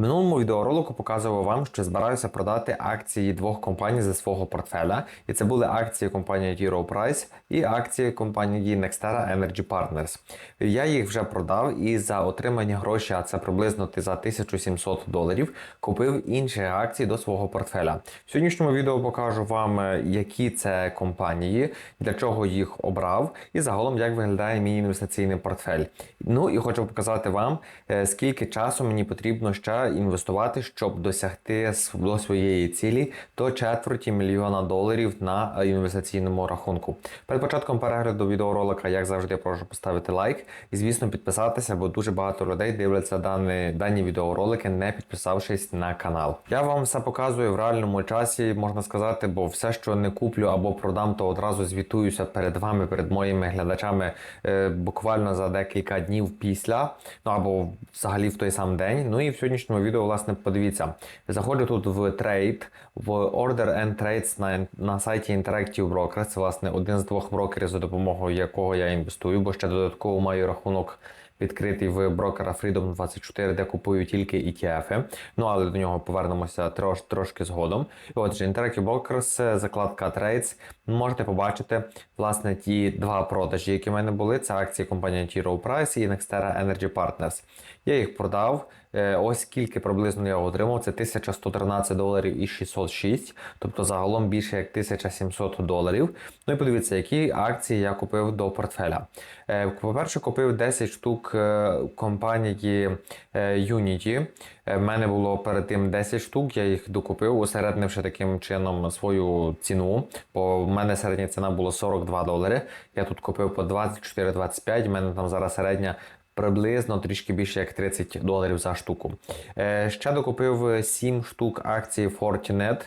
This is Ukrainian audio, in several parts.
Минулому відеоролику показував вам, що збираюся продати акції двох компаній зі свого портфеля. І це були акції компанії T. Rowe Price і акції компанії Nextera Energy Partners. Я їх вже продав і за отримані гроші, а це приблизно за 1700 доларів, купив інші акції до свого портфеля. В сьогоднішньому відео покажу вам, е, які це компанії, для чого їх обрав, і загалом як виглядає мій інвестиційний портфель. Ну і хочу показати вам, е, скільки часу мені потрібно ще інвестувати, щоб досягти до своєї цілі до четверті мільйона доларів на е, інвестиційному рахунку. Перед початком перегляду відеоролика, як завжди, прошу поставити лайк і, звісно, підписатися, бо дуже багато людей дивляться дані, дані відеоролики, не підписавшись на канал. Я вам все показую в реальному часі, можна сказати, бо все, що не куплю або продам, то одразу звітуюся перед вами, перед моїми глядачами е, буквально за декілька днів після, ну або взагалі в той сам день. Ну і в сьогоднішньому відео, власне, подивіться. Заходжу тут в трейд, в Order and Trades на, на сайті Interactive Brokers. Це власне один з двох брокерів, за допомогою якого я інвестую, бо ще додатково маю рахунок. Відкритий в брокера Freedom 24, де купую тільки ETF. Ну але до нього повернемося трош, трошки згодом. Отже, Interactive Brokers, закладка Trades. Можете побачити власне ті два продажі, які в мене були. Це акції компанії T. Rowe Price і Nextera Energy Partners. Я їх продав. Е, Ось скільки приблизно я отримав. Це 1113 доларів і 606, тобто загалом більше як 1700 доларів. Ну і подивіться, які акції я купив до портфеля. Е, По-перше, купив 10 штук е, компанії Unity. В мене було перед тим 10 штук, я їх докупив, усереднивши таким чином свою ціну. Бо в мене середня ціна була 42 долари. Я тут купив по 24-25, в мене там зараз середня приблизно трішки більше як 30 доларів за штуку. Е, ще докупив 7 штук акцій Fortinet.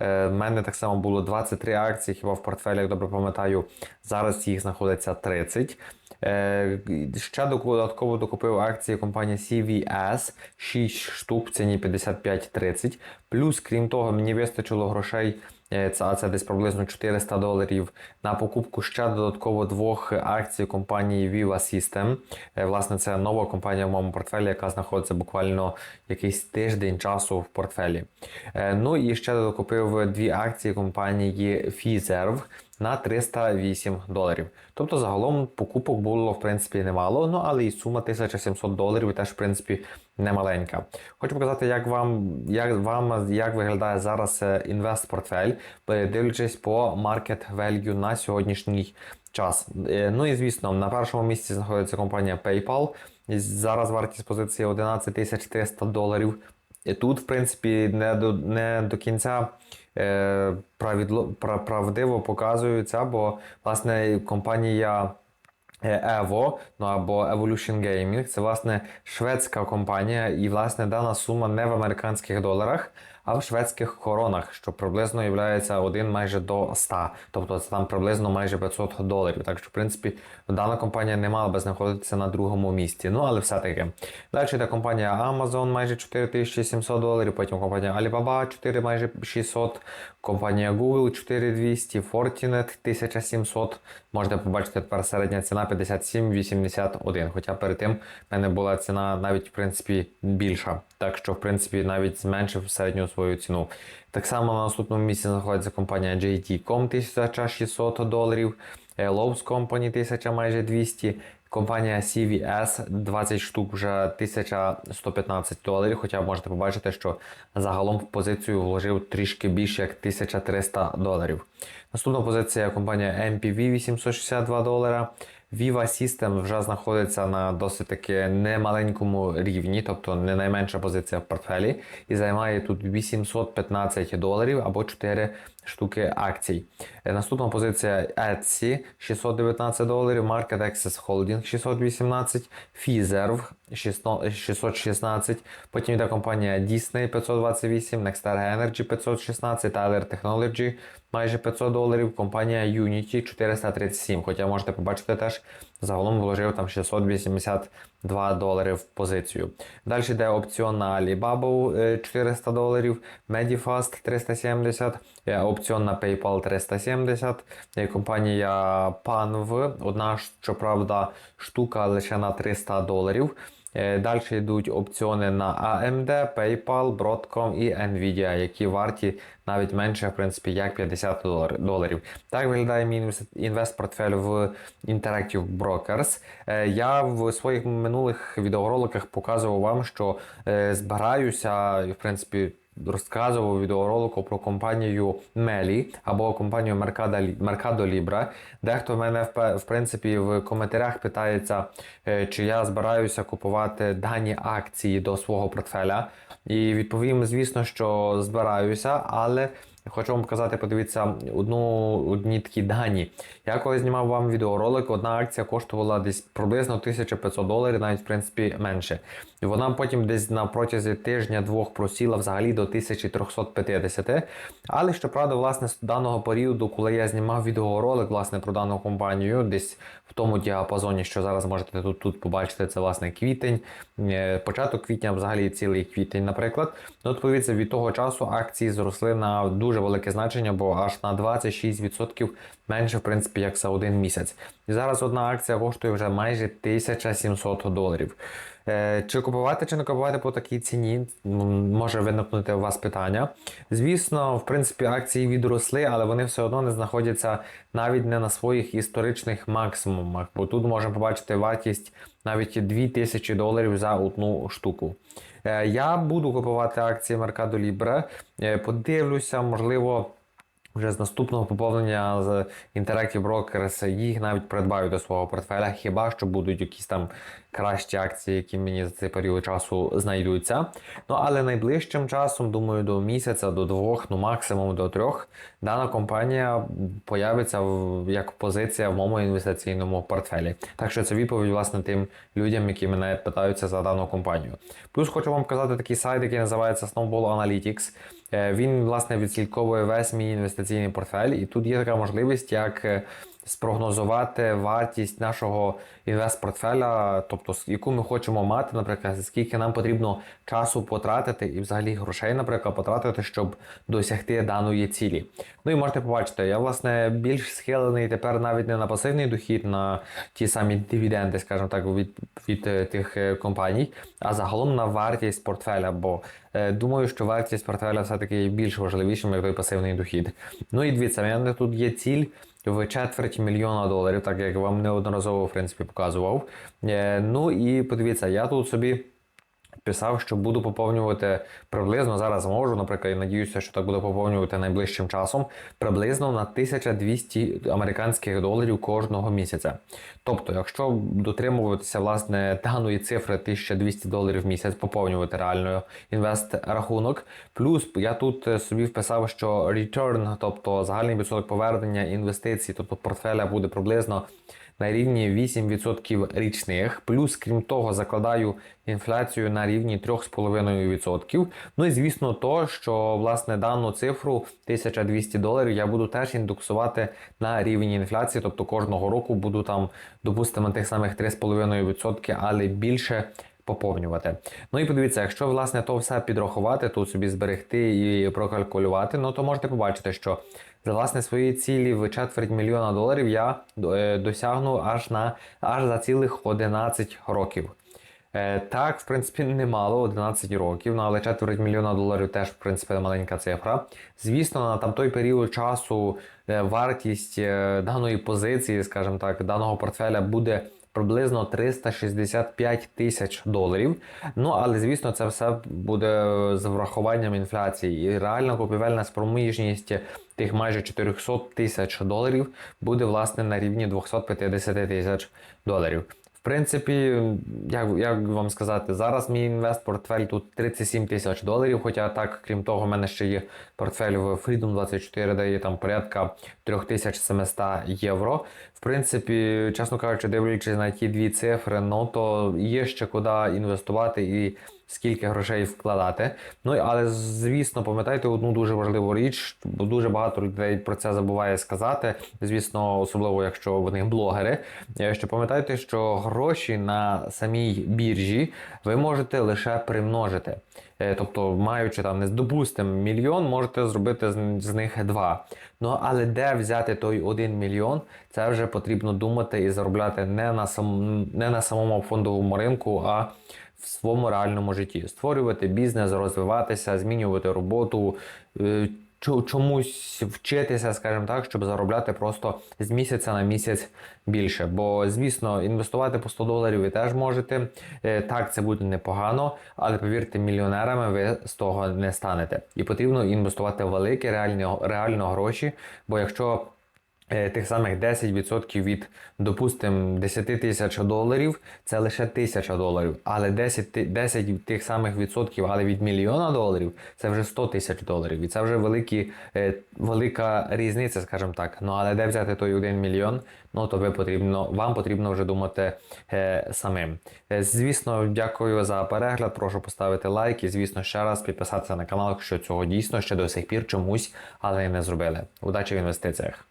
Е, в мене так само було 23 акції, хіба в портфелі, як добре пам'ятаю. Зараз їх знаходиться 30. Е, ще додатково докупив акції компанії CVS 6 штук в ціні 55.30. Плюс, крім того, мені вистачило грошей. Е, а це десь приблизно 400 доларів на покупку ще додатково двох акцій компанії Viva System. Е, Власне, це нова компанія в моєму портфелі, яка знаходиться буквально якийсь тиждень часу в портфелі. Е, Ну і ще докупив дві акції компанії Fizerv на 308 доларів. Тобто загалом покупок було в принципі немало, ну але і сума 1700 доларів теж в принципі немаленька. Хочу показати, як вам як вам як виглядає зараз е, інвест-портфель, е, дивлячись по market value на сьогоднішній час. Е, Ну і звісно, на першому місці знаходиться компанія PayPal. Зараз вартість позиції 11 300 доларів. Тут, в принципі, не до, не до кінця е, правідло, пра- правдиво показується, бо власне компанія. е, Evo, ну або Evolution Gaming, це власне шведська компанія, і власне дана сума не в американських доларах, а в шведських коронах, що приблизно є один майже до 100, тобто це там приблизно майже 500 доларів. Так що, в принципі, дана компанія не мала би знаходитися на другому місці. Ну але все-таки. Далі йде компанія Amazon майже 4700 доларів, потім компанія Alibaba 4 майже 600, компанія Google 4200, Fortinet 1700. Можете побачити тепер середня ціна 57,81. Хоча перед тим в мене була ціна навіть в принципі більша. Так що, в принципі, навіть зменшив середню свою ціну. Так само на наступному місці знаходиться компанія JT.com 1600 доларів, е, Lowe's Company 1000 майже 200. Компанія CVS 20 штук вже 1115 доларів. Хоча можете побачити, що загалом в позицію вложив трішки більше як 1300 доларів. Наступна позиція компанія MPV 862 долара. Viva System вже знаходиться на досить таки немаленькому рівні, тобто не найменша позиція в портфелі, і займає тут 815 доларів або 4 штуки акцій. Е, Наступна позиція Etsy 619 доларів, Market Access Holding 618, Fizerv 616, потім йде компанія Disney 528, Nextera Energy 516, Tyler Technology майже 500 доларів, компанія Unity 437. Хоча можете побачити теж, загалом вложив там 682 долари в позицію. Далі йде опціон на Alibaba е, 400 доларів, Medifast 370, е, опціон на PayPal 370, е, компанія PanV, одна щоправда штука лише на 300 доларів. Е, Далі йдуть опціони на AMD, PayPal, Broadcom і Nvidia, які варті навіть менше, в принципі, як 50 доларів. Так виглядає мій інвес- інвест-портфель в Interactive Brokers. Е, Я в своїх минулих відеороликах показував вам, що е, збираюся, в принципі, розказував відеоролику про компанію Мелі або компанію Mercado Li- Libre. Дехто в мене в принципі в коментарях питається, е, чи я збираюся купувати дані акції до свого портфеля. І відповім, звісно, що збираюся, але хочу вам показати, подивіться одну одні такі дані. Я коли знімав вам відеоролик, одна акція коштувала десь приблизно 1500 доларів, навіть в принципі менше. І вона потім десь на протязі тижня-двох просіла взагалі до 1350. Але щоправда, власне, з даного періоду, коли я знімав відеоролик власне про дану компанію, десь в тому діапазоні, що зараз можете тут, тут побачити, це власне квітень, е, початок квітня, взагалі цілий квітень, наприклад. Ну, от подивіться, від того часу акції зросли на дуже велике значення, бо аж на 26% менше, в принципі, як за один місяць. І зараз одна акція коштує вже майже 1700 доларів. Е, Чи купувати, чи не купувати по такій ціні? Може виникнути у вас питання. Звісно, в принципі, акції відросли, але вони все одно не знаходяться навіть не на своїх історичних максимумах, бо тут можемо побачити вартість навіть 2000 доларів за одну штуку. Е, Я буду купувати акції Mercado Libre. Е, Подивлюся, можливо. Вже з наступного поповнення з Interactive Brokers їх навіть придбаю до свого портфеля, хіба що будуть якісь там кращі акції, які мені за цей період часу знайдуться. Ну але найближчим часом, думаю, до місяця, до двох, ну максимум до трьох, дана компанія появиться в, як позиція в моєму інвестиційному портфелі. Так що це відповідь власне тим людям, які мене питаються за дану компанію. Плюс хочу вам показати такий сайт, який називається Snowball Analytics. Е, Він, власне, відслідковує весь мій інвестиційний портфель, і тут є така можливість, як е, спрогнозувати вартість нашого інвест-портфеля, тобто яку ми хочемо мати, наприклад, скільки нам потрібно часу потратити і взагалі грошей, наприклад, потратити, щоб досягти даної цілі. Ну і можете побачити, я власне більш схилений тепер навіть не на пасивний дохід, на ті самі дивіденди, скажімо так, від, від е, тих е, компаній, а загалом на вартість портфеля. Бо е, думаю, що вартість портфеля все-таки є більш важливішим, як той пасивний дохід. Ну і дивіться, в мене тут є ціль. В четверть мільйона доларів, так як вам неодноразово в принципі показував. Е, ну і подивіться, я тут собі писав, що буду поповнювати приблизно зараз можу, наприклад, я надіюся, що так буду поповнювати найближчим часом, приблизно на 1200 американських доларів кожного місяця. Тобто, якщо дотримуватися власне даної цифри 1200 доларів в місяць, поповнювати реально інвест рахунок. Плюс я тут е, собі вписав, що return, тобто загальний відсоток повернення інвестицій, тобто портфеля буде приблизно на рівні 8% річних. Плюс, крім того, закладаю інфляцію на рівні 3,5%. Ну і звісно, то, що власне дану цифру 1200 доларів я буду теж індексувати на рівні інфляції, тобто кожного року буду там, допустимо, тих самих 3,5%, але більше. Поповнювати. Ну і подивіться, якщо власне то все підрахувати, тут собі зберегти і прокалькулювати, ну то можете побачити, що за власне свої цілі в четверть мільйона доларів я е, досягну аж на аж за цілих 11 років. Е, Так, в принципі, немало 11 років, ну, але четверть мільйона доларів теж, в принципі, маленька цифра. Звісно, на там той період часу е, вартість даної позиції, скажімо так, даного портфеля буде приблизно 365 тисяч доларів. Ну, але звісно, це все буде з врахуванням інфляції. І реальна купівельна спроможність тих майже 400 тисяч доларів буде власне на рівні 250 тисяч доларів. В принципі, як, як вам сказати, зараз мій інвест-портфель тут 37 тисяч доларів. Хоча так, крім того, в мене ще є портфель в Freedom 24, де є там порядка 3700 євро. В принципі, чесно кажучи, дивлячись на ті дві цифри, ну то є ще куди інвестувати і скільки грошей вкладати. Ну але звісно, пам'ятайте одну дуже важливу річ, бо дуже багато людей про це забуває сказати. Звісно, особливо якщо вони блогери. е, Що пам'ятайте, що гроші на самій біржі ви можете лише примножити. Е, Тобто, маючи там, не допустимо, мільйон, можете зробити з, них два. Ну але де взяти той один мільйон, це вже потрібно думати і заробляти не на сам, не на самому фондовому ринку, а в своєму реальному житті. Створювати бізнес, розвиватися, змінювати роботу. Чо- Чомусь вчитися, скажімо так, щоб заробляти просто з місяця на місяць більше. Бо, звісно, інвестувати по 100 доларів ви теж можете. Е, Так, це буде непогано, але повірте, мільйонерами ви з того не станете. І потрібно інвестувати великі реально, реально гроші. Бо якщо тих самих 10% від, допустимо, 10 тисяч доларів, це лише тисяча доларів. Але 10, 10 тих самих відсотків, але від мільйона доларів, це вже 100 тисяч доларів. І це вже великі, е, велика різниця, скажімо так. Ну але де взяти той 1 мільйон? Ну то ви потрібно, вам потрібно вже думати е, самим. Е, звісно, дякую за перегляд. Прошу поставити лайк і, звісно, ще раз підписатися на канал, якщо цього дійсно ще до сих пір чомусь, але не зробили. Удачі в інвестиціях!